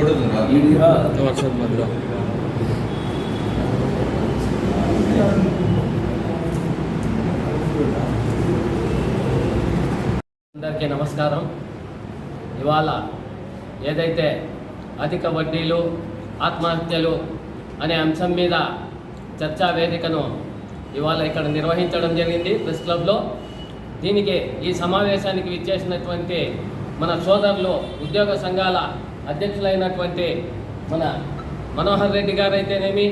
అందరికీ నమస్కారం. ఇవాళ ఏదైతే అధిక వడ్డీలు ఆత్మహత్యలు అనే అంశం మీద చర్చా వేదికను ఇవాళ ఇక్కడ నిర్వహించడం జరిగింది ప్రెస్ క్లబ్లో. దీనికి ఈ సమావేశానికి విచ్చేసినటువంటి మన సోదరులు ఉద్యోగ సంఘాల అధ్యక్షులైనటువంటి మన మనోహర్ రెడ్డి గారు అయితేనేమి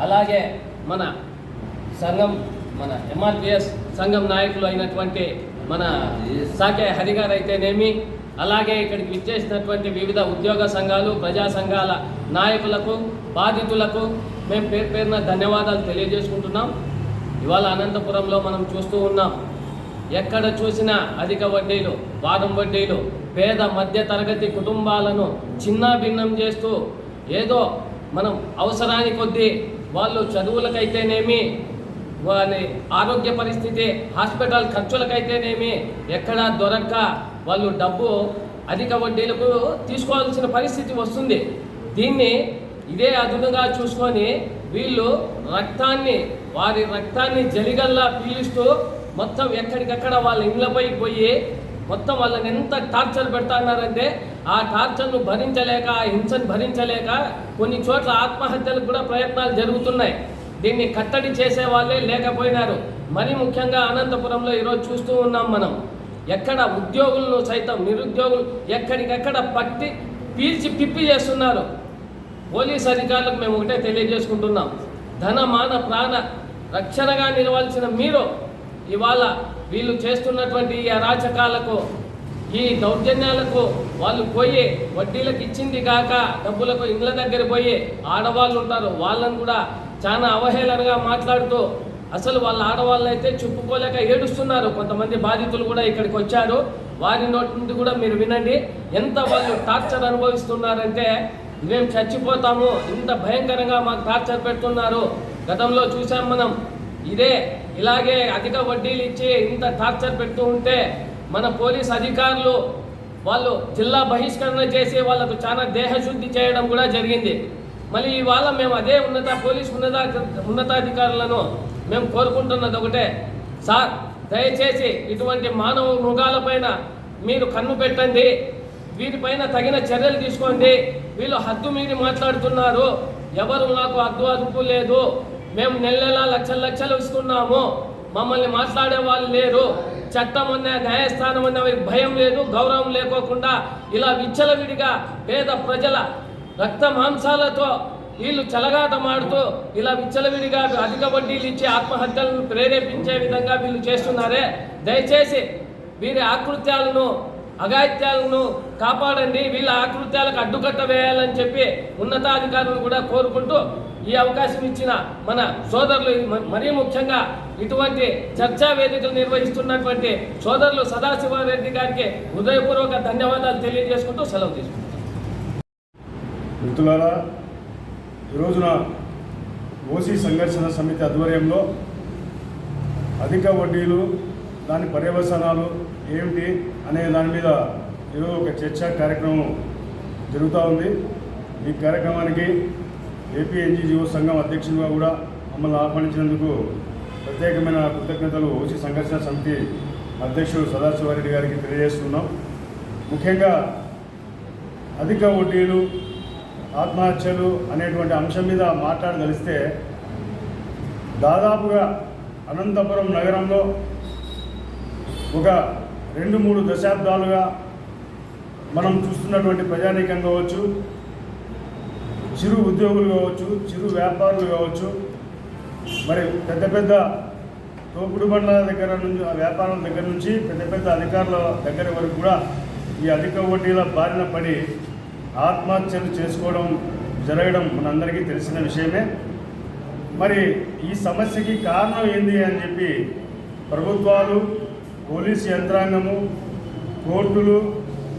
అలాగే మన సంఘం మన ఎంఆర్పిఎస్ సంఘం నాయకులు అయినటువంటి మన సాకే హరి గారు అయితేనేమి అలాగే ఇక్కడికి విచ్చేసినటువంటి వివిధ ఉద్యోగ సంఘాలు ప్రజా సంఘాల నాయకులకు బాధితులకు మేము పేరు పేరున ధన్యవాదాలు తెలియజేసుకుంటున్నాం. ఇవాళ అనంతపురంలో మనం చూస్తూ ఉన్నాం ఎక్కడ చూసినా అధిక వడ్డీలు వారం వడ్డీలు పేద మధ్య తరగతి కుటుంబాలను చిన్నాభిన్నం చేస్తూ ఏదో మనం అవసరాని కొద్దీ వాళ్ళు చదువులకైతేనేమి వారి ఆరోగ్య పరిస్థితి హాస్పిటల్ ఖర్చులకైతేనేమి ఎక్కడా దొరక్క వాళ్ళు డబ్బు అధిక వడ్డీలకు తీసుకోవాల్సిన పరిస్థితి వస్తుంది. దీన్ని ఇదే అదునుగా చూసుకొని వీళ్ళు రక్తాన్ని వారి రక్తాన్ని జలిగల్లా పీలుస్తూ మొత్తం ఎక్కడికక్కడ వాళ్ళ ఇండ్లపై పోయి మొత్తం వాళ్ళని ఎంత టార్చర్ పెడతాన్నారంటే ఆ టార్చర్ను భరించలేక ఆ హింసను భరించలేక కొన్ని చోట్ల ఆత్మహత్యలకు కూడా ప్రయత్నాలు జరుగుతున్నాయి. దీన్ని కట్టడి చేసే వాళ్ళే లేకపోయినారు. మరి ముఖ్యంగా అనంతపురంలో ఈరోజు చూస్తూ ఉన్నాం మనం. ఎక్కడ ఉద్యోగులను సైతం నిరుద్యోగులు ఎక్కడికెక్కడ పట్టి పీల్చి పిప్పి చేస్తున్నారు. పోలీస్ అధికారులకు మేము ఒకటే తెలియజేసుకుంటున్నాం. ధన మాన ప్రాణ రక్షణగా నిలవాల్సిన మీరు ఇవాళ వీళ్ళు చేస్తున్నటువంటి ఈ అరాచకాలకు ఈ దౌర్జన్యాలకు వాళ్ళు పోయి వడ్డీలకు ఇచ్చింది కాక డబ్బులకు ఇండ్ల దగ్గర పోయి ఆడవాళ్ళు ఉంటారు. వాళ్ళని కూడా చాలా అవహేళనగా మాట్లాడుతూ అసలు వాళ్ళ ఆడవాళ్ళు అయితే చెప్పుకోలేక ఏడుస్తున్నారు. కొంతమంది బాధితులు కూడా ఇక్కడికి వచ్చారు. వారి నోటి నుండి కూడా మీరు వినండి. ఎంత వాళ్ళు టార్చర్ అనుభవిస్తున్నారంటే మేము చచ్చిపోతాము. ఇంత భయంకరంగా మాకు టార్చర్ పెడుతున్నారు. గతంలో చూసాం మనం ఇదే ఇలాగే అధిక వడ్డీలు ఇచ్చి ఇంత టార్చర్ పెడుతూ ఉంటే మన పోలీస్ అధికారులు వాళ్ళు జిల్లా బహిష్కరణ చేసి వాళ్ళకు చాలా దేహశుద్ధి చేయడం కూడా జరిగింది. మళ్ళీ ఇవాళ మేము అదే ఉన్నత పోలీస్ ఉన్నత ఉన్నతాధికారులను మేము కోరుకుంటున్నది ఒకటే. సార్ దయచేసి ఇటువంటి మానవ మృగాలపైన మీరు కన్ను పెట్టండి. వీటిపైన తగిన చర్యలు తీసుకోండి. వీళ్ళు హద్దు మీరి మాట్లాడుతున్నారు. ఎవరు నాకు హద్దు అదుపు లేదు. మేము నెల నెల లక్షల లక్షలు ఇస్తున్నాము. మమ్మల్ని మాట్లాడే వాళ్ళు లేరు. చట్టం అన్న న్యాయస్థానం అన్న వారికి భయం లేదు గౌరవం లేకోకుండా ఇలా విచ్చలవిడిగా పేద ప్రజల రక్త మాంసాలతో వీళ్ళు చలగాటమాడుతూ ఇలా విచ్చలవిడిగా అధిక వడ్డీలు ఇచ్చి ఆత్మహత్యలను ప్రేరేపించే విధంగా వీళ్ళు చేస్తున్నారే. దయచేసి వీరి ఆకృత్యాలను అగాయిత్యాలను కాపాడండి. వీళ్ళ ఆకృత్యాలకు అడ్డుకట్ట వేయాలని చెప్పి ఉన్నతాధికారులు కూడా కోరుకుంటూ ఈ అవకాశం ఇచ్చిన మన సోదరులు మరీ ముఖ్యంగా ఇటువంటి చర్చా వేదికలు నిర్వహిస్తున్నటువంటి సోదరులు సదాశివారెడ్డి గారికి హృదయపూర్వక ధన్యవాదాలు తెలియజేసుకుంటూ సెలవు తీసుకుంటాం మిత్రులారా ఈ రోజున ఓసీ సంఘర్షణ సమితి ఆధ్వర్యంలో అధిక వడ్డీలు దాని పర్యవసనాలు ఏమిటి అనే దాని మీద ఈరోజు ఒక చర్చా కార్యక్రమం జరుగుతూ ఉంది. ఈ కార్యక్రమానికి ఏపీ ఎన్జీజీఓ సంఘం అధ్యక్షుడిగా కూడా మమ్మల్ని ఆహ్వానించినందుకు ప్రత్యేకమైన కృతజ్ఞతలు ఓసీ సంఘర్షణ సమితి అధ్యక్షుడు సదాశివారెడ్డి గారికి తెలియజేస్తున్నాం. ముఖ్యంగా అధిక వడ్డీలు ఆత్మహత్యలు అనేటువంటి అంశం మీద మాట్లాడగలిస్తే దాదాపుగా అనంతపురం నగరంలో ఒక రెండు మూడు దశాబ్దాలుగా మనం చూస్తున్నటువంటి ప్రజానీకం కావచ్చు చిరు ఉద్యోగులు కావచ్చు చిరు వ్యాపారులు కావచ్చు మరి పెద్ద పెద్ద తోపుడు బండ్ల దగ్గర నుంచి ఆ వ్యాపారం దగ్గర నుంచి పెద్ద పెద్ద అధికారుల దగ్గర వరకు కూడా ఈ అధిక వడ్డీల బారిన పడి ఆత్మహత్యలు చేసుకోవడం జరగడం మనందరికీ తెలిసిన విషయమే. మరి ఈ సమస్యకి కారణం ఏంది అని చెప్పి ప్రభుత్వాలు పోలీసు యంత్రాంగము కోర్టులు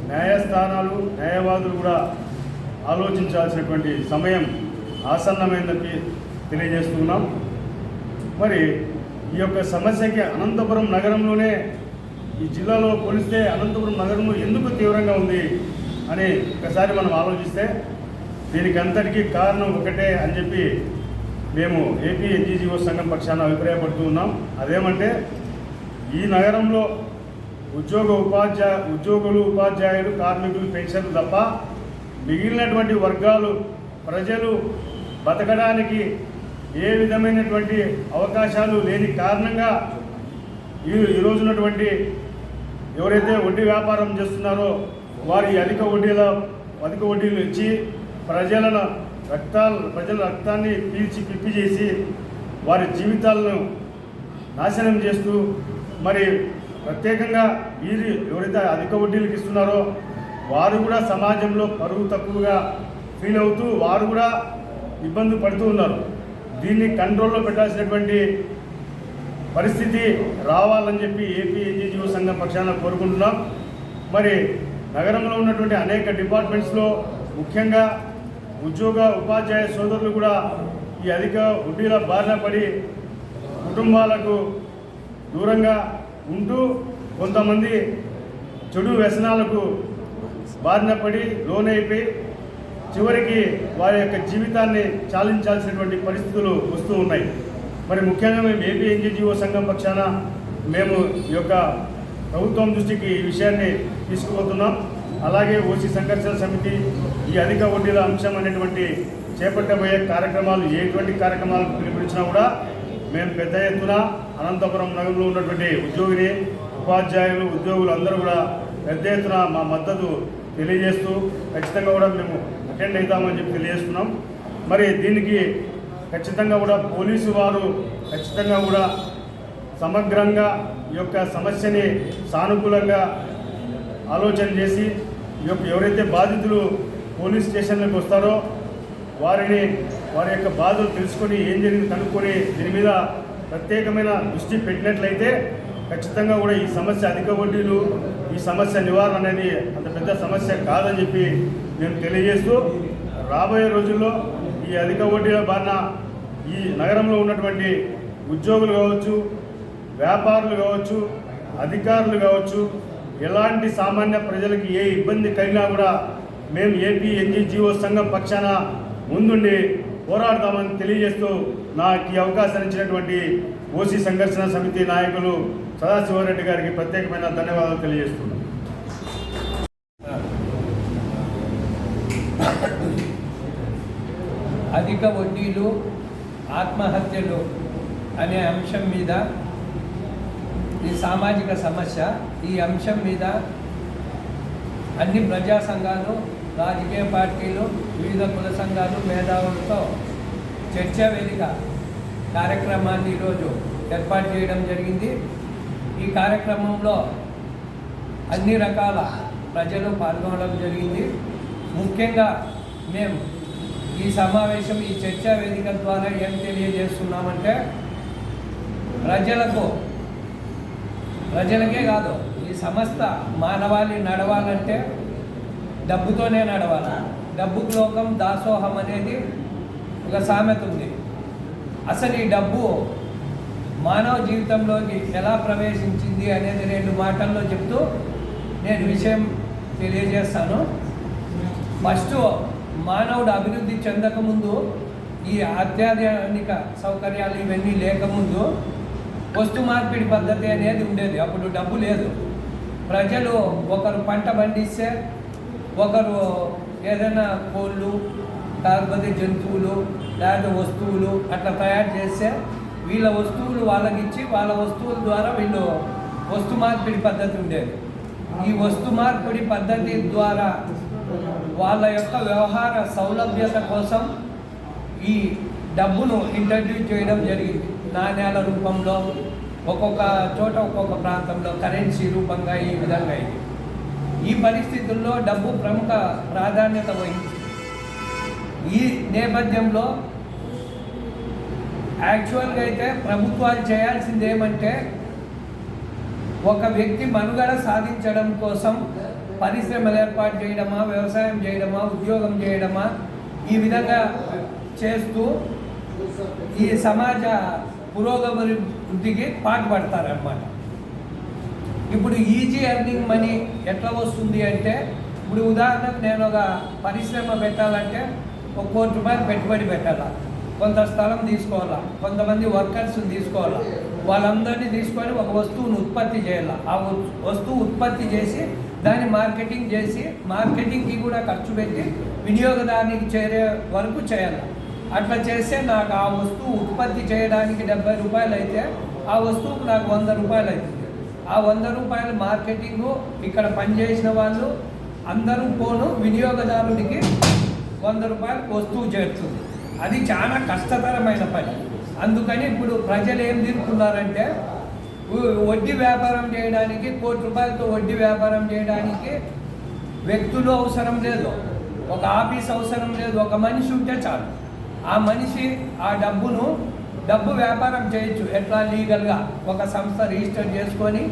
న్యాయస్థానాలు న్యాయవాదులు కూడా ఆలోచించాల్సినటువంటి సమయం ఆసన్నమైందని తెలియజేస్తున్నాం. మరి ఈ యొక్క సమస్యకి అనంతపురం నగరంలోనే ఈ జిల్లాలో పోలిస్తే అనంతపురం నగరంలో ఎందుకు తీవ్రంగా ఉంది అని ఒకసారి మనం ఆలోచిస్తే దీనికి అంతటికీ కారణం ఒకటే అని చెప్పి మేము ఏపీ ఎన్జీజీఓ సంఘం పక్షాన అభిప్రాయపడుతూ ఉన్నాం. అదేమంటే ఈ నగరంలో ఉద్యోగ ఉపాధ్యాయ ఉద్యోగులు ఉపాధ్యాయులు కార్మికులు పెన్షన్లు తప్ప మిగిలినటువంటి వర్గాలు ప్రజలు బతకడానికి ఏ విధమైనటువంటి అవకాశాలు లేని కారణంగా ఈ ఈరోజున్నటువంటి ఎవరైతే వడ్డీ వ్యాపారం చేస్తున్నారో వారి అధిక వడ్డీల అధిక వడ్డీలు ఇచ్చి ప్రజలను రక్తాలు ప్రజల రక్తాన్ని పీల్చి పిప్పి చేసి వారి జీవితాలను నాశనం చేస్తూ మరి ప్రత్యేకంగా వీరు ఎవరైతే అధిక వడ్డీలకు ఇస్తున్నారో వారు కూడా సమాజంలో పరువు తక్కువగా ఫీల్ అవుతూ వారు కూడా ఇబ్బంది పడుతూ ఉన్నారు. దీన్ని కంట్రోల్లో పెట్టాల్సినటువంటి పరిస్థితి రావాలని చెప్పి ఏపీ ఎన్జీజీఓ సంఘం పక్షాన కోరుకుంటున్నాం. మరి నగరంలో ఉన్నటువంటి అనేక డిపార్ట్మెంట్స్లో ముఖ్యంగా ఉద్యోగ ఉపాధ్యాయ సోదరులు కూడా ఈ అధిక వడ్డీల బారిన పడి కుటుంబాలకు దూరంగా ఉంటూ కొంతమంది చెడు వ్యసనాలకు బారిన పడి లోనైపోయి చివరికి వారి యొక్క జీవితాన్ని చాలించాల్సినటువంటి పరిస్థితులు వస్తూ ఉన్నాయి. మరి ముఖ్యంగా మేము ఏపీ ఎన్జీజీఓ సంఘం పక్షాన మేము ఈ యొక్క ప్రభుత్వం దృష్టికి ఈ విషయాన్ని తీసుకుపోతున్నాం. అలాగే ఓసీ సంఘర్షణ సమితి ఈ అధిక వడ్డీల అంశం అనేటువంటి చేపట్టబోయే కార్యక్రమాలు ఎటువంటి కార్యక్రమాలకు పిలుపునిచ్చినా కూడా మేము పెద్ద ఎత్తున అనంతపురం నగరంలో ఉన్నటువంటి ఉద్యోగిని ఉపాధ్యాయులు ఉద్యోగులు అందరూ కూడా పెద్ద ఎత్తున మా మద్దతు తెలియజేస్తూ ఖచ్చితంగా కూడా మేము అటెండ్ అవుతామని చెప్పి తెలియజేస్తున్నాం. మరి దీనికి ఖచ్చితంగా కూడా పోలీసు వారు ఖచ్చితంగా కూడా సమగ్రంగా ఈ యొక్క సమస్యని సానుకూలంగా ఆలోచన చేసి ఈ యొక్క ఎవరైతే బాధితులు పోలీస్ స్టేషన్లకు వస్తారో వారిని వారి యొక్క బాధలు తెలుసుకొని ఏం జరిగింది కనుక్కొని దీని మీద ప్రత్యేకమైన దృష్టి పెట్టినట్లయితే ఖచ్చితంగా కూడా ఈ సమస్య అధిక వడ్డీలు ఈ సమస్య నివారణ అనేది అంత పెద్ద సమస్య కాదని చెప్పి మేము తెలియజేస్తూ రాబోయే రోజుల్లో ఈ అధిక వడ్డీల బారిన ఈ నగరంలో ఉన్నటువంటి ఉద్యోగులు కావచ్చు వ్యాపారులు కావచ్చు అధికారులు కావచ్చు ఎలాంటి సామాన్య ప్రజలకి ఏ ఇబ్బంది కలిగినా కూడా మేము ఏపీ ఎన్జిజిఓ సంఘం పక్షాన ముందుండి పోరాడతామని తెలియజేస్తూ నాకు ఈ అవకాశం ఇచ్చినటువంటి ఓసీ సంఘర్షణ సమితి నాయకులు సదాశివరెడ్డి గారికి ప్రత్యేకమైన ధన్యవాదాలు తెలియజేస్తున్నాను. అధిక వడ్డీలు ఆత్మహత్యలు అనే అంశం మీద ఈ సామాజిక సమస్య ఈ అంశం మీద అన్ని ప్రజా సంఘాలు రాజకీయ పార్టీలు వివిధ కుల సంఘాలు మేధావులతో చర్చా వేదిక కార్యక్రమాన్ని ఈరోజు ఏర్పాటు చేయడం జరిగింది. ఈ కార్యక్రమంలో అన్ని రకాల ప్రజలు పాల్గొనడం జరిగింది. ముఖ్యంగా మేము ఈ సమావేశం ఈ చర్చా వేదిక ద్వారా ఏం తెలియజేస్తున్నామంటే ప్రజలకు ప్రజలకే కాదు ఈ సంస్థ మానవాళి నడవాలంటే డబ్బుతోనే నడవాలి. డబ్బుకు లోకం దాసోహం అనేది ఒక సామెత ఉంది. అసలు ఈ డబ్బు మానవ జీవితంలోకి ఎలా ప్రవేశించింది అనేది రెండు మాటల్లో చెప్తూ నేను విషయం తెలియజేస్తాను. ఫస్ట్ మానవుడు అభివృద్ధి చెందకముందు ఈ అత్యాధునిక సౌకర్యాలు ఇవన్నీ లేకముందు వస్తు మార్పిడి పద్ధతి అనేది ఉండేది. అప్పుడు డబ్బు లేదు. ప్రజలు ఒకరు పంట పండిస్తే ఒకరు ఏదైనా కోళ్ళు కాకపోతే జంతువులు లేకపోతే వస్తువులు అట్లా తయారు చేస్తే వీళ్ళ వస్తువులు వాళ్ళకి ఇచ్చి వాళ్ళ వస్తువుల ద్వారా వీళ్ళు వస్తు మార్పిడి పద్ధతి ఉండేది. ఈ వస్తు మార్పిడి పద్ధతి ద్వారా వాళ్ళ యొక్క వ్యవహార సౌలభ్యత కోసం ఈ డబ్బును ఇంట్రడ్యూస్ చేయడం జరిగింది. నాణ్యాల రూపంలో ఒక్కొక్క చోట ఒక్కొక్క ప్రాంతంలో కరెన్సీ రూపంగా ఈ విధంగా ఇది ఈ పరిస్థితుల్లో డబ్బు ప్రముఖ ప్రాధాన్యత వహించింది ఈ నేపథ్యంలో యాక్చువల్గా అయితే ప్రభుత్వాలు చేయాల్సింది ఏమంటే ఒక వ్యక్తి మనుగడ సాధించడం కోసం పరిశ్రమలు ఏర్పాటు చేయడమా వ్యవసాయం చేయడమా ఉద్యోగం చేయడమా ఈ విధంగా చేస్తూ ఈ సమాజ పురోగమృద్ధికి పాటుపడతారన్నమాట. ఇప్పుడు ఈజీ ఎర్నింగ్ మనీ ఎట్లా వస్తుంది అంటే ఇప్పుడు ఉదాహరణకు నేను ఒక పరిశ్రమ పెట్టాలంటే ఒక కోటి రూపాయలు పెట్టుబడి పెట్టాలా? కొంత స్థలం తీసుకోవాలా? కొంతమంది వర్కర్స్ తీసుకోవాలా? వాళ్ళందరినీ తీసుకొని ఒక వస్తువును ఉత్పత్తి చేయాలి? ఆ వస్తువు ఉత్పత్తి చేసి దాన్ని మార్కెటింగ్ చేసి మార్కెటింగ్కి కూడా ఖర్చు పెట్టి వినియోగదారునికి చేరే వరకు చేయాలి? అట్లా చేస్తే నాకు ఆ వస్తువు ఉత్పత్తి చేయడానికి డెబ్బై రూపాయలు అయితే ఆ వస్తువుకు నాకు వంద రూపాయలు అవుతుంది ఆ వంద రూపాయల మార్కెటింగ్ ఇక్కడ పనిచేసిన వాళ్ళు అందరూ పోను వినియోగదారునికి వంద రూపాయలు వస్తువు చేరుతుంది అది చాలా కష్టతరమైన పని. అందుకని ఇప్పుడు ప్రజలు ఏం తిరుగుతున్నారంటే వడ్డీ వ్యాపారం చేయడానికి కోటి రూపాయలతో వడ్డీ వ్యాపారం చేయడానికి వ్యక్తులు అవసరం లేదు. ఒక ఆఫీస్ అవసరం లేదు. ఒక మనిషి ఉంటే చాలు. ఆ మనిషి ఆ డబ్బును డబ్బు వ్యాపారం చేయొచ్చు. ఎట్లా? లీగల్గా. ఒక సంస్థ రిజిస్టర్ చేసుకొని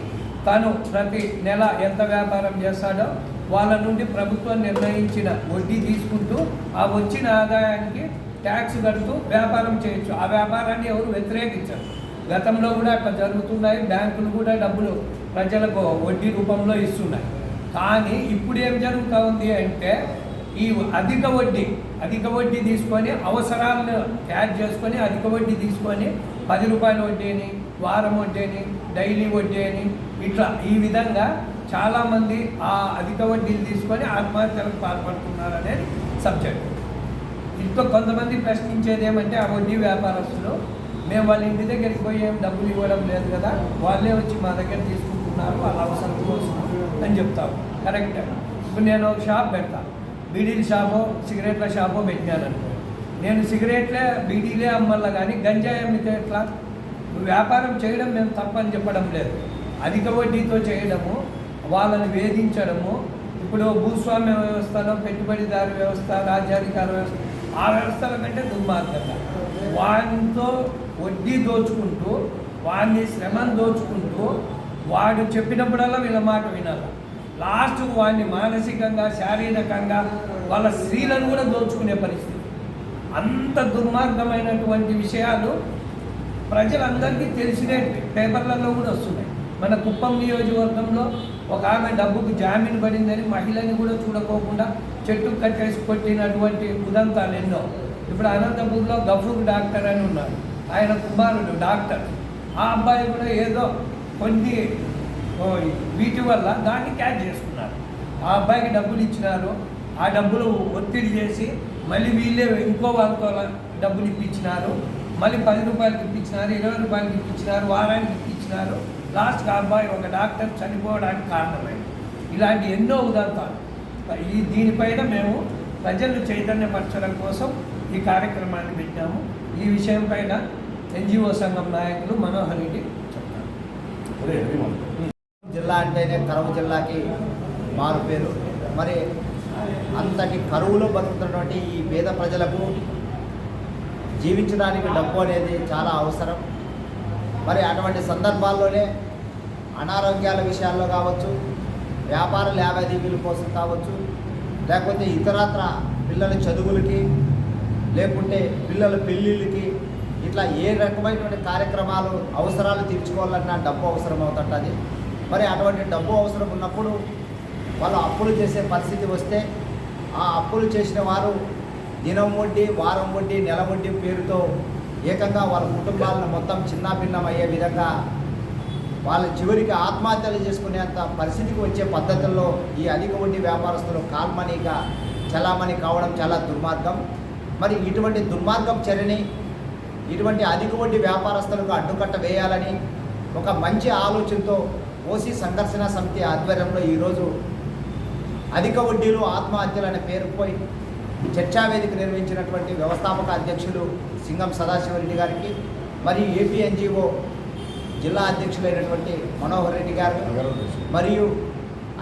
తను ప్రతి నెల ఎంత వ్యాపారం చేస్తాడో వాళ్ళ నుండి ప్రభుత్వం నిర్ణయించిన వడ్డీ తీసుకుంటూ ఆ వచ్చిన ఆదాయానికి ట్యాక్స్ కడుతూ వ్యాపారం చేయొచ్చు. ఆ వ్యాపారాన్ని ఎవరు వ్యతిరేకించరు. గతంలో కూడా అట్లా జరుగుతున్నాయి. బ్యాంకులు కూడా డబ్బులు ప్రజలకు వడ్డీ రూపంలో ఇస్తున్నాయి. కానీ ఇప్పుడు ఏం జరుగుతూ ఉంది అంటే ఈ అధిక వడ్డీ అధిక వడ్డీ తీసుకొని అవసరాలను క్యాచ్ చేసుకొని అధిక వడ్డీ తీసుకొని పది రూపాయల వడ్డీ అని వారం వడ్డీ అని డైలీ వడ్డీ అని ఇట్లా ఈ విధంగా చాలామంది ఆ అధిక వడ్డీలు తీసుకొని ఆత్మహత్యలకు పాల్పడుతున్నారు అనేది సబ్జెక్ట్. ఇంట్లో కొంతమంది ప్రశ్నించేది ఏమంటే ఆ వడ్డీ వ్యాపారస్తులు మేము వాళ్ళ ఇంటి దగ్గరికి పోయి ఏం డబ్బులు ఇవ్వడం లేదు కదా వాళ్ళే వచ్చి మా దగ్గర తీసుకుంటున్నారు వాళ్ళ అవసరం కోసం అని చెప్తాము కరెక్ట్. ఇప్పుడు నేను ఒక షాప్ పెడతా. బీడీల షాపో సిగరెట్ల షాపో పెట్టినాను నేను సిగరెట్లే బీడీలే అమ్మల్లా కానీ గంజాయి అమ్మితే ఎట్లా? వ్యాపారం చేయడం మేము తప్పని చెప్పడం లేదు. అధిక వడ్డీతో చేయడము వాళ్ళని వేధించడము ఇప్పుడు భూస్వామ్య వ్యవస్థలో పెట్టుబడిదారు వ్యవస్థ రాజ్యాధికార వ్యవస్థ ఆ వ్యవస్థల కంటే దుర్మార్గత వాడితో వడ్డీ దోచుకుంటూ వాడిని శ్రమను దోచుకుంటూ వాడు చెప్పినప్పుడల్లా వీళ్ళ మాట వినాలి. లాస్ట్కు వాడిని మానసికంగా శారీరకంగా వాళ్ళ స్త్రీలను కూడా దోచుకునే పరిస్థితి. అంత దుర్మార్గమైనటువంటి విషయాలు ప్రజలందరికీ తెలిసినే పేపర్లలో కూడా వస్తున్నాయి. మన కుప్పం నియోజకవర్గంలో ఒక ఆమె డబ్బుకు జామీన్ పడిందని మహిళని కూడా చూడకోకుండా చెట్టు కట్టేసి కొట్టినటువంటి ఉదంతాలు ఎన్నో. ఇప్పుడు అనంతపూర్లో గఫూర్ డాక్టర్ అని ఉన్నారు. ఆయన కుమారుడు డాక్టర్. ఆ అబ్బాయి కూడా ఏదో కొన్ని వీటి వల్ల దాన్ని క్యాచ్ చేసుకున్నారు. ఆ అబ్బాయికి డబ్బులు ఇచ్చినారు. ఆ డబ్బులు ఒత్తిడి చేసి మళ్ళీ వీళ్ళే ఇంకో వాళ్ళతో డబ్బులు ఇప్పించినారు. మళ్ళీ పది రూపాయలకి ఇప్పించినారు ఇరవై రూపాయలకి ఇప్పించినారు వారానికి ఇప్పించినారు. లాస్ట్కి ఆ అబ్బాయి ఒక డాక్టర్ చనిపోవడానికి కారణమైంది. ఇలాంటి ఎన్నో ఉదాంతాలు ఈ దీనిపైన మేము ప్రజలను చైతన్యపరచడం కోసం ఈ కార్యక్రమాన్ని పెట్టాము. ఈ విషయం పైన ఎన్జిఓ సంఘం నాయకులు మనోహర్ రెడ్డి చెప్తారు. జిల్లా అంటేనే కరువు జిల్లాకి మారు పేరు. మరి అంతటి కరువులో బతుకుతున్నటువంటి ఈ పేద ప్రజలకు జీవించడానికి డబ్బు అనేది చాలా అవసరం. మరి అటువంటి సందర్భాల్లోనే అనారోగ్యాల విషయాల్లో కావచ్చు వ్యాపార లావాదేవీల కోసం కావచ్చు లేకపోతే ఇతరత్ర పిల్లల చదువులకి లేకుంటే పిల్లల పెళ్ళిళ్ళకి ఇట్లా ఏ రకమైనటువంటి కార్యక్రమాలు అవసరాలు తీర్చుకోవాలన్నా డబ్బు అవసరం అవుతుంటుంది మరి అటువంటి డబ్బు అవసరం ఉన్నప్పుడు వాళ్ళు అప్పులు చేసే పరిస్థితి వస్తే ఆ అప్పులు చేసిన వారు దినం వడ్డీ వారం వడ్డీ నెల వడ్డీ పేరుతో ఏకంగా వాళ్ళ కుటుంబాలను మొత్తం చిన్నాభిన్నం అయ్యే విధంగా వాళ్ళ చివరికి ఆత్మహత్యలు చేసుకునేంత పరిస్థితికి వచ్చే పద్ధతుల్లో ఈ అధిక వడ్డీ వ్యాపారస్తులు కాల్మనీగా చలామణి కావడం చాలా దుర్మార్గం. మరి ఇటువంటి దుర్మార్గం చర్యని ఇటువంటి అధిక వడ్డీ వ్యాపారస్తులకు అడ్డుకట్ట వేయాలని ఒక మంచి ఆలోచనతో ఓసీ సంఘర్షణ సమితి ఆధ్వర్యంలో ఈరోజు అధిక వడ్డీలు ఆత్మహత్యలు అనే పేరుపోయి చర్చావేదిక నిర్వహించినటువంటి వ్యవస్థాపక అధ్యక్షులు సింగం సదాశివరెడ్డి గారికి మరియు ఏపీ ఎన్జిఓ జిల్లా అధ్యక్షులైనటువంటి మనోహర్ రెడ్డి గారు మరియు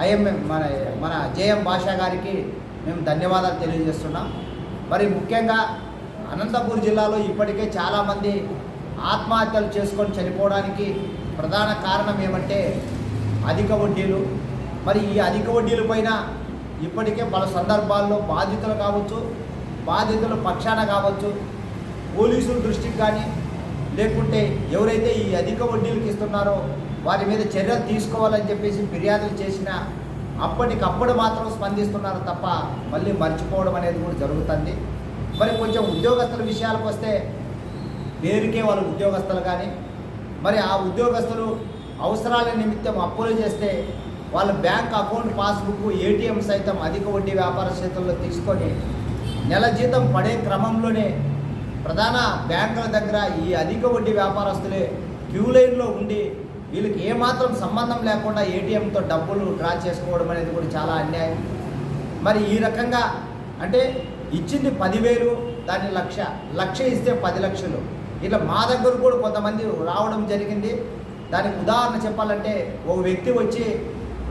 ఐఎంఎం మన మన జేఎం భాషా గారికి మేము ధన్యవాదాలు తెలియజేస్తున్నాం. మరి ముఖ్యంగా అనంతపూర్ జిల్లాలో ఇప్పటికే చాలామంది ఆత్మహత్యలు చేసుకొని చనిపోవడానికి ప్రధాన కారణం ఏమంటే అధిక వడ్డీలు. మరి ఈ అధిక వడ్డీల పైన ఇప్పటికే పలు సందర్భాల్లో బాధితులు కావచ్చు బాధితుల పక్షాన కావచ్చు పోలీసుల దృష్టికి కానీ లేకుంటే ఎవరైతే ఈ అధిక వడ్డీలకు ఇస్తున్నారో వారి మీద చర్యలు తీసుకోవాలని చెప్పేసి ఫిర్యాదులు చేసినా అప్పటికప్పుడు మాత్రం స్పందిస్తున్నారు తప్ప మళ్ళీ మర్చిపోవడం అనేది కూడా జరుగుతుంది. మరి కొంచెం ఉద్యోగస్తుల విషయాలకు వస్తే పేరుకే వాళ్ళు ఉద్యోగస్తులు కానీ మరి ఆ ఉద్యోగస్తులు అవసరాల నిమిత్తం అప్పులు చేస్తే వాళ్ళ బ్యాంక్ అకౌంట్ పాస్బుక్ ఏటీఎం సైతం అధిక వడ్డీ వ్యాపార క్షేత్రంలో తీసుకొని నెల జీతం పడే క్రమంలోనే ప్రధాన బ్యాంకుల దగ్గర ఈ అధిక వడ్డీ వ్యాపారస్తులే క్యూ లైన్లో ఉండి వీళ్ళకి ఏమాత్రం సంబంధం లేకుండా ఏటీఎంతో డబ్బులు డ్రా చేసుకోవడం అనేది కూడా చాలా అన్యాయం. మరి ఈ రకంగా అంటే ఇచ్చింది పదివేలు దాన్ని లక్ష లక్ష ఇస్తే పది లక్షలు. ఇట్లా మా దగ్గర కూడా కొంతమంది రావడం జరిగింది. దానికి ఉదాహరణ చెప్పాలంటే ఒక వ్యక్తి వచ్చి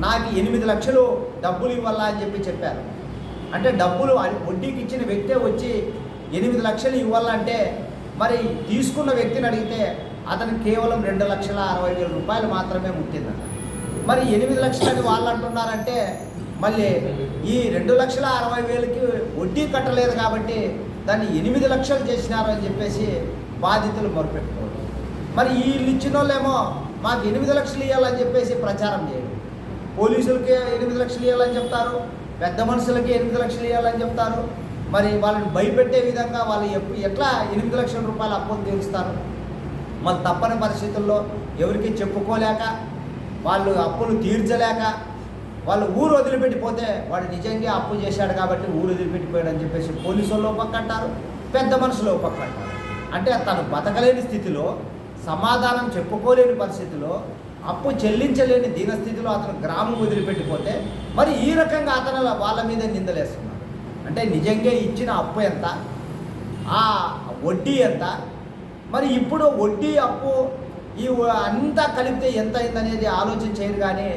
నాకు ఎనిమిది లక్షలు డబ్బులు ఇవ్వాలా అని చెప్పి చెప్పారు. అంటే డబ్బులు వడ్డీకి ఇచ్చిన వ్యక్తే వచ్చి ఎనిమిది లక్షలు ఇవ్వాలంటే మరి తీసుకున్న వ్యక్తిని అడిగితే అతను కేవలం రెండు లక్షల అరవై వేల రూపాయలు మాత్రమే ముట్టిందట. మరి ఎనిమిది లక్షలని వాళ్ళు అంటున్నారంటే మళ్ళీ ఈ రెండు లక్షల అరవై వేలకి వడ్డీ కట్టలేదు కాబట్టి దాన్ని ఎనిమిది లక్షలు చేసినారు అని చెప్పేసి బాధితులు మొరుపెట్టుకోవడం. మరి వీళ్ళు ఇచ్చిన వాళ్ళేమో మాకు ఎనిమిది లక్షలు ఇవ్వాలని చెప్పేసి ప్రచారం చేయరు పోలీసులకి ఎనిమిది లక్షలు ఇవ్వాలని చెప్తారు పెద్ద మనుషులకి ఎనిమిది లక్షలు ఇవ్వాలని చెప్తారు మరి వాళ్ళని భయపెట్టే విధంగా వాళ్ళు ఎప్పు- ఎట్లా ఎనిమిది లక్షల రూపాయలు అప్పులు తీరుస్తారు? మరి తప్పని పరిస్థితుల్లో ఎవరికి చెప్పుకోలేక వాళ్ళు అప్పులు తీర్చలేక వాళ్ళు ఊరు వదిలిపెట్టిపోతే వాడు నిజంగా అప్పు చేశాడు కాబట్టి ఊరు వదిలిపెట్టిపోయాడని అని చెప్పేసి పోలీసులు వాళ్ళు అంటారు పెద్ద మనుషులు ఓ అంటారు అంటే తను బతకలేని స్థితిలో సమాధానం చెప్పుకోలేని పరిస్థితిలో అప్పు చెల్లించలేని దీనస్థితిలో అతను గ్రామం వదిలిపెట్టిపోతే మరి ఈ రకంగా అతను వాళ్ళ మీద నిందలేస్తున్నారు అంటే నిజంగా ఇచ్చిన అప్పు ఎంత? ఆ వడ్డీ ఎంత? మరి ఇప్పుడు వడ్డీ అప్పు ఈ అంతా కలిపితే ఎంత అయిందనేది ఆలోచన చేయరు కానీ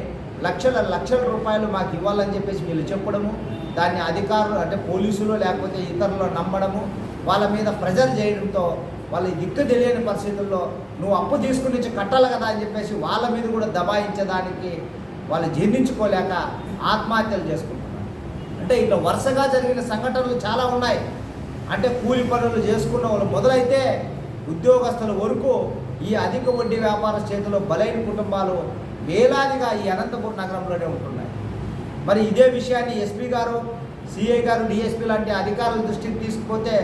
లక్షల లక్షల రూపాయలు మాకు ఇవ్వాలని చెప్పేసి వీళ్ళు చెప్పడము దాన్ని అధికారులు అంటే పోలీసులు లేకపోతే ఇతరులు నమ్మడము వాళ్ళ మీద ప్రెజర్ చేయడంతో వాళ్ళ దిక్కు తెలియని పరిస్థితుల్లో నువ్వు అప్పు తీసుకుని నుంచి కట్టాలి కదా అని చెప్పేసి వాళ్ళ మీద కూడా దబాయించడానికి వాళ్ళు జీర్ణించుకోలేక ఆత్మహత్యలు చేసుకుంటారు అంటే ఇట్లా వరుసగా జరిగిన సంఘటనలు చాలా ఉన్నాయి. అంటే కూలి పనులు చేసుకున్న వాళ్ళు మొదలైతే ఉద్యోగస్తుల వరకు ఈ అధిక వడ్డీ వ్యాపార చేతిలో బలైన కుటుంబాలు వేలాదిగా ఈ అనంతపురం నగరంలోనే ఉంటున్నాయి. మరి ఇదే విషయాన్ని ఎస్పీ గారు సిఐ గారు డిఎస్పీ లాంటి అధికారుల దృష్టికి తీసుకుపోతే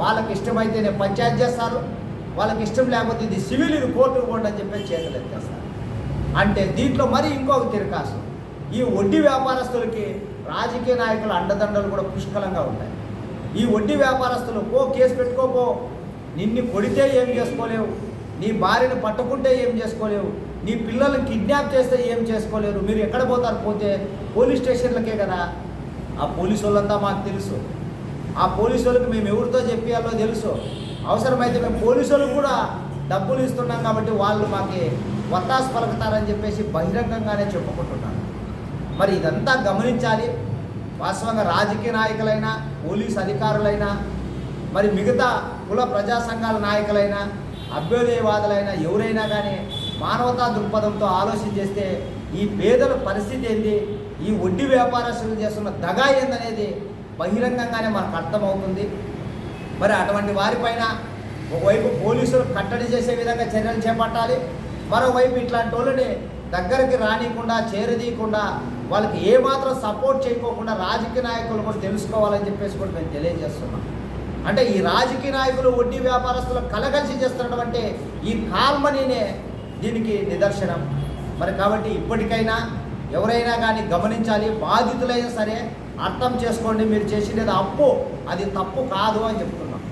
వాళ్ళకి ఇష్టమైతేనే పంచాయత్ చేస్తారు. వాళ్ళకి ఇష్టం లేకపోతే ఇది సివిల్ ఇది కోర్టు కూడా అని చెప్పేసి చేతులు ఎత్తేస్తారు. అంటే దీంట్లో మరి ఇంకొక తిరకాసు. ఈ వడ్డీ వ్యాపారస్తులకి రాజకీయ నాయకుల అండదండలు కూడా పుష్కలంగా ఉంటాయి. ఈ వడ్డీ వ్యాపారస్తులు పో కేసు పెట్టుకోపో నిన్ను కొడితే ఏం చేసుకోలేవు. నీ భార్యను పట్టుకుంటే ఏం చేసుకోలేవు. నీ పిల్లల్ని కిడ్నాప్ చేస్తే ఏం చేసుకోలేరు. మీరు ఎక్కడ పోతారు? పోతే పోలీస్ స్టేషన్లకే కదా. ఆ పోలీసు వాళ్ళంతా మాకు తెలుసు. ఆ పోలీసు వాళ్ళకి మేము ఎవరితో చెప్పాలో తెలుసు. అవసరమైతే మేము పోలీసు వాళ్ళకి కూడా డబ్బులు ఇస్తున్నాం కాబట్టి వాళ్ళు మాకు వత్తాసు పలుకుతారని చెప్పేసి బహిరంగంగానే చెప్పుకుంటున్నాను మరి ఇదంతా గమనించాలి. వాస్తవంగా రాజకీయ నాయకులైనా పోలీస్ అధికారులైనా మరి మిగతా కుల ప్రజా సంఘాల నాయకులైనా అభ్యుదయవాదులైనా ఎవరైనా కానీ మానవతా దృక్పథంతో ఆలోచన చేస్తే ఈ పేదల పరిస్థితి ఏంది? ఈ వడ్డీ వ్యాపారస్తులు చేస్తున్న దగా ఏందనేది బహిరంగంగానే మనకు అర్థమవుతుంది. మరి అటువంటి వారిపైన ఒకవైపు పోలీసులు కట్టడి చేసే విధంగా చర్యలు చేపట్టాలి. మరోవైపు ఇట్లాంటి వాళ్ళని దగ్గరికి రానియకుండా చేరదీయకుండా వాళ్ళకి ఏమాత్రం సపోర్ట్ చేయకోకుండా రాజకీయ నాయకులు కూడా తెలుసుకోవాలని చెప్పేసి కూడా మేము తెలియజేస్తున్నాం. అంటే ఈ రాజకీయ నాయకులు వడ్డీ వ్యాపారస్తులు కలగలిసి చేస్తున్నటువంటి ఈ కాల్మనీనే దీనికి నిదర్శనం. మరి కాబట్టి ఇప్పటికైనా ఎవరైనా కానీ గమనించాలి బాధితులైనా సరే అర్థం చేసుకోండి మీరు చేసినది అప్పు అది తప్పు కాదు అని చెప్తున్నాం.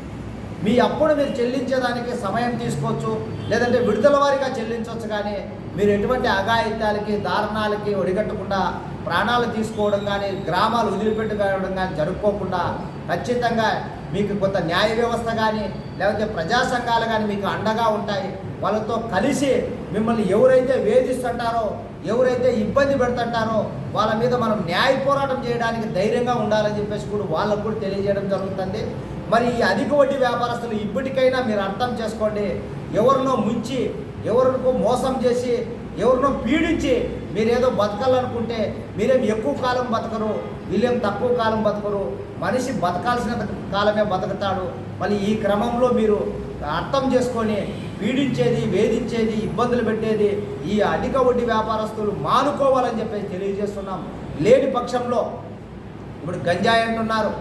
మీ అప్పును మీరు చెల్లించేదానికి సమయం తీసుకోవచ్చు లేదంటే విడుదల వారిగా చెల్లించవచ్చు కానీ మీరు ఎటువంటి అఘాయిత్యాలకి దారుణాలకి ఒడిగట్టకుండా ప్రాణాలు తీసుకోవడం కానీ గ్రామాలు వదిలిపెట్టుకోవడం కానీ జరుపుకోకుండా ఖచ్చితంగా మీకు కొంత న్యాయ వ్యవస్థ కానీ లేకపోతే ప్రజా సంఘాలు కానీ మీకు అండగా ఉంటాయి. వాళ్ళతో కలిసి మిమ్మల్ని ఎవరైతే వేధిస్తుంటారో ఎవరైతే ఇబ్బంది పెడుతుంటారో వాళ్ళ మీద మనం న్యాయ పోరాటం చేయడానికి ధైర్యంగా ఉండాలని చెప్పేసి కూడా వాళ్ళకు కూడా తెలియజేయడం జరుగుతుంది. మరి ఈ అధిక వడ్డీ వ్యాపారస్తులు ఇప్పటికైనా మీరు అర్థం చేసుకోండి ఎవరినో ముంచి ఎవరికో మోసం చేసి ఎవరినో పీడించి మీరేదో బతకాలనుకుంటే మీరేం ఎక్కువ కాలం బతకరు వీళ్ళేం తక్కువ కాలం బతకరు మనిషి బతకాల్సిన కాలమే బతుకుతాడు. మళ్ళీ ఈ క్రమంలో మీరు అర్థం చేసుకొని పీడించేది వేధించేది ఇబ్బందులు పెట్టేది ఈ అధిక వడ్డీ వ్యాపారస్తులు మానుకోవాలని చెప్పేసి తెలియజేస్తున్నాం. లేని పక్షంలో ఇప్పుడు గంజాయి అంటున్నారు.